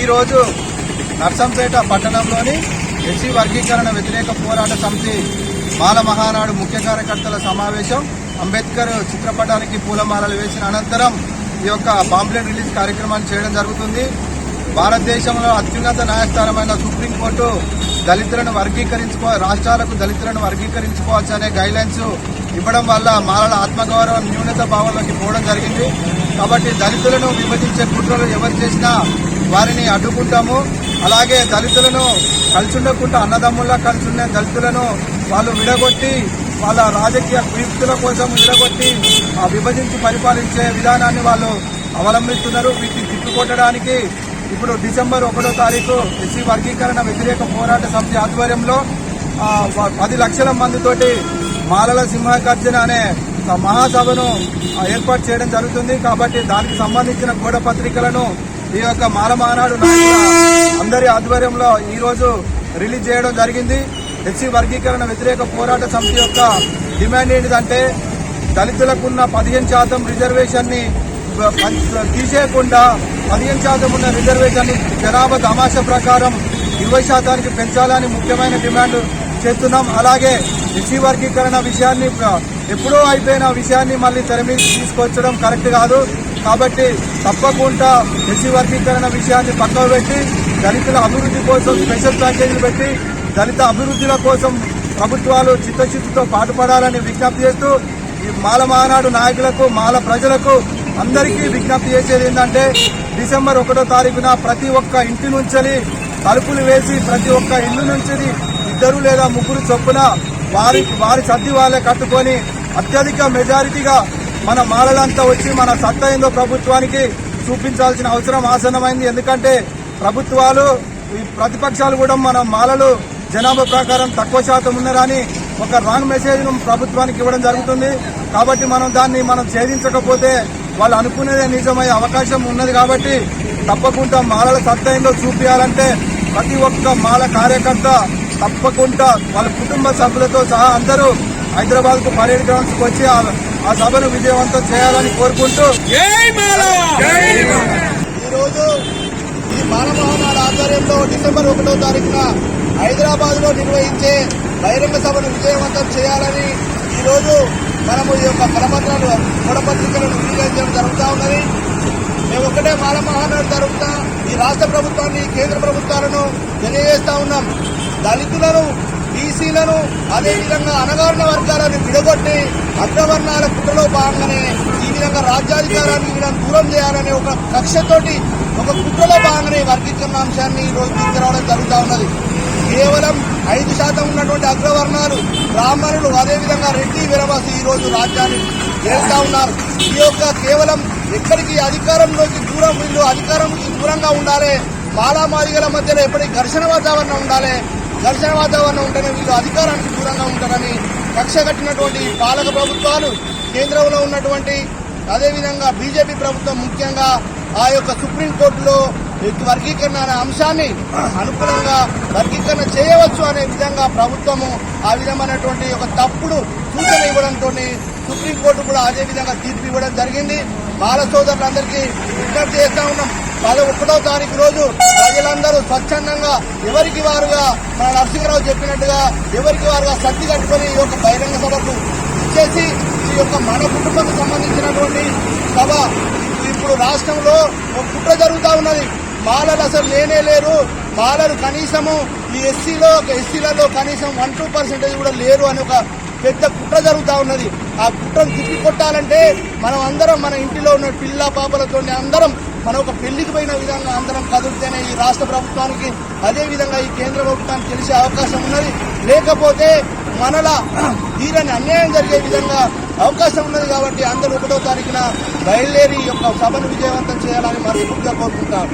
ఈరోజు నర్సంపేట పట్టణంలోని ఎస్సీ వర్గీకరణ వ్యతిరేక పోరాట సమితి మాల మహానాడు ముఖ్య కార్యకర్తల సమావేశం అంబేద్కర్ చిత్రపటానికి పూలమాలలు వేసిన అనంతరం ఈ యొక్క పాంప్లెట్ రిలీజ్ కార్యక్రమాన్ని చేయడం జరుగుతుంది. భారతదేశంలో అత్యున్నత న్యాయస్థానమైన సుప్రీంకోర్టు దళితులను వర్గీకరించుకో రాష్ట్రాలకు దళితులను వర్గీకరించుకోవచ్చు అనే గైడ్లైన్స్ ఇవ్వడం వల్ల మాలల ఆత్మగౌరవం న్యూనత భావంలోకి పోవడం జరిగింది. కాబట్టి దళితులను విభజించే కుట్రలు ఎవరు చేసినా వారిని అడ్డుకుంటాము. అలాగే దళితులను కలిసి ఉండకుండా అన్నదమ్ముల్లా కలిసి ఉండే దళితులను వాళ్ళు విడగొట్టి వాళ్ళ రాజకీయ కుయుక్తుల కోసం విడగొట్టి విభజించి పరిపాలించే విధానాన్ని వాళ్ళు అవలంబిస్తున్నారు. వీటిని తిట్టుకొట్టడానికి ఇప్పుడు డిసెంబర్ ఒకటో తారీఖు ఎస్సీ వర్గీకరణ వ్యతిరేక పోరాట సమితి ఆధ్వర్యంలో పది లక్షల మందితోటి మాలల సింహగర్జన అనే మహాసభను ఏర్పాటు చేయడం జరుగుతుంది. కాబట్టి దానికి సంబంధించిన గోడ పత్రికలను ఈ యొక్క మారమానాడు అందరి ఆధ్వర్యంలో ఈ రోజు రిలీజ్ చేయడం జరిగింది. ఎస్సీ వర్గీకరణ వ్యతిరేక పోరాట సమితి యొక్క డిమాండ్ ఏంటిదంటే దళితులకున్న పదిహేను శాతం రిజర్వేషన్ని తీసేయకుండా పదిహేను శాతం ఉన్న రిజర్వేషన్ని జనాభా తమాష ప్రకారం ఇరవై శాతానికి పెంచాలని ముఖ్యమైన డిమాండ్ చేస్తున్నాం. అలాగే ఎస్సీ వర్గీకరణ విషయాన్ని ఎప్పుడో అయిపోయిన విషయాన్ని మళ్ళీ తెర మీద తీసుకొచ్చడం కరెక్ట్ కాదు. కాబట్టి తప్పకుండా ఎస్సీ వర్గీకరణ విషయాన్ని పక్కన పెట్టి దళితుల అభివృద్ధి కోసం స్పెషల్ ప్యాకేజీలు పెట్టి దళిత అభివృద్ధిల కోసం ప్రభుత్వాలు చిత్తశుద్ధితో పాటుపడాలని విజ్ఞప్తి చేస్తూ ఈ మాల మహానాడు నాయకులకు మాల ప్రజలకు అందరికీ విజ్ఞప్తి చేసేది ఏంటంటే డిసెంబర్ ఒకటో తారీఖున ప్రతి ఒక్క ఇంటి నుంచి తలుపులు వేసి ప్రతి ఒక్క ఇల్లు నుంచి ఇద్దరు లేదా ముగ్గురు చొప్పున వారి వారి సర్ది వాళ్ళే కట్టుకొని అత్యధిక మెజారిటీగా మన మాలలంతా వచ్చి మన సత్తా ఏందో ప్రభుత్వానికి చూపించాల్సిన అవసరం ఆసన్నమైంది. ఎందుకంటే ప్రభుత్వాలు ఈ ప్రతిపక్షాలు కూడా మన మాలలు జనాభా ప్రకారం తక్కువ శాతం ఉన్నారని ఒక రాంగ్ మెసేజ్ను ప్రభుత్వానికి ఇవ్వడం జరుగుతుంది. కాబట్టి మనం దాన్ని మనం ఛేదించకపోతే వాళ్ళు అనుకునేదే నిజమయ్యే అవకాశం ఉన్నది కాబట్టి తప్పకుండా మాలల సత్తా ఏందో చూపించాలంటే ప్రతి ఒక్క మాల కార్యకర్త తప్పకుండా వాళ్ళ కుటుంబ సభ్యులతో సహా అందరూ హైదరాబాద్కు పర్యటనకు వచ్చి ఆ- సభను విజయవంతం చేయాలని కోరుకుంటూ ఈ రోజు ఈ మానవమహానాడు ఆధ్వర్యంలో డిసెంబర్ ఒకటో తారీఖున హైదరాబాద్లో నిర్వహించే బహిరంగ సభను విజయవంతం చేయాలని ఈ రోజు మనము ఈ యొక్క కరపత్రాలు గొడపత్రికలను వినియోగించడం జరుగుతూ ఉన్నది. మేము ఒకటే మాల మహానాడు జరుగుతా ఈ రాష్ట్ర ప్రభుత్వాన్ని కేంద్ర ప్రభుత్వాలను తెలియజేస్తా ఉన్నాం. దళితులను బీసీలను అదేవిధంగా అనగారిన వర్గాలను విడగొట్టి అగ్రవర్ణాల కుట్రలో భాగంగానే ఈ విధంగా రాజ్యాధికారాన్ని వీళ్ళని దూరం చేయాలనే ఒక కక్షతోటి ఒక కుట్రలో భాగంగానే వర్గీకరణ అంశాన్ని ఈ రోజు తీసుకురావడం జరుగుతూ ఉన్నది. కేవలం ఐదు శాతం ఉన్నటువంటి అగ్రవర్ణాలు బ్రాహ్మణులు అదేవిధంగా రెడ్డి విరవాసి ఈ రోజు రాజ్యాన్ని ఏళ్తా ఉన్నారు. ఈ యొక్క కేవలం ఎక్కడికి అధికారంలోకి దూరం వీళ్ళు అధికారంకి దూరంగా ఉండాలి మాలామాదిగల మధ్యలో ఎప్పటికీ ఘర్షణ వాతావరణం ఉండాలి ఘర్షణ వాతావరణం ఉంటేనే వీళ్ళు అధికారానికి దూరంగా ఉంటారని కక్ష కట్టినటువంటి పాలక ప్రభుత్వాలు కేంద్రంలో ఉన్నటువంటి అదేవిధంగా బీజేపీ ప్రభుత్వం ముఖ్యంగా ఆ యొక్క సుప్రీంకోర్టులో వర్గీకరణ అనే అంశాన్ని అనుకూలంగా వర్గీకరణ చేయవచ్చు అనే విధంగా ప్రభుత్వము ఆ విధమైనటువంటి ఒక తప్పుడు సూచన ఇవ్వడంతో సుప్రీంకోర్టు కూడా అదే విధంగా తీర్పు ఇవ్వడం జరిగింది. బాల సోదరులందరికీ విజ్ఞప్తి చేస్తా ఉన్నాం. పద ఒకటో తారీఖు రోజు ప్రజలందరూ స్వచ్ఛందంగా ఎవరికి వారుగా మన నరసింహరావు చెప్పినట్టుగా ఎవరికి వారుగా సర్ది కట్టుకొని ఈ యొక్క బహిరంగ సభకు ఇచ్చేసి ఈ యొక్క మన కుటుంబానికి సంబంధించినటువంటి సభ. ఇప్పుడు రాష్ట్రంలో ఒక కుట్ర జరుగుతూ ఉన్నది. మాలలు అసలు లేనే లేరు. మాలలు కనీసము ఈ ఎస్సీలో ఎస్సీలలో కనీసం వన్ టూ పర్సెంటేజ్ కూడా లేరు అని ఒక పెద్ద కుట్ర జరుగుతూ ఉన్నది. ఆ కుట్రను తిప్పి కొట్టాలంటే మనం అందరం మన ఇంటిలో ఉన్న పిల్ల పాపలతో అందరం మనం ఒక పెళ్ళికి పోయిన విధంగా అందరం కదిలితేనే ఈ రాష్ట్ర ప్రభుత్వానికి అదే విధంగా ఈ కేంద్ర ప్రభుత్వానికి తెలిసే అవకాశం ఉన్నది. లేకపోతే మనలా తీరని అన్యాయం జరిగే విధంగా అవకాశం ఉన్నది కాబట్టి అందరూ ఒకటో తారీఖున బయలుదేరి యొక్క సభను విజయవంతం చేయాలని మనస్ఫూర్తిగా కోరుకుంటాం.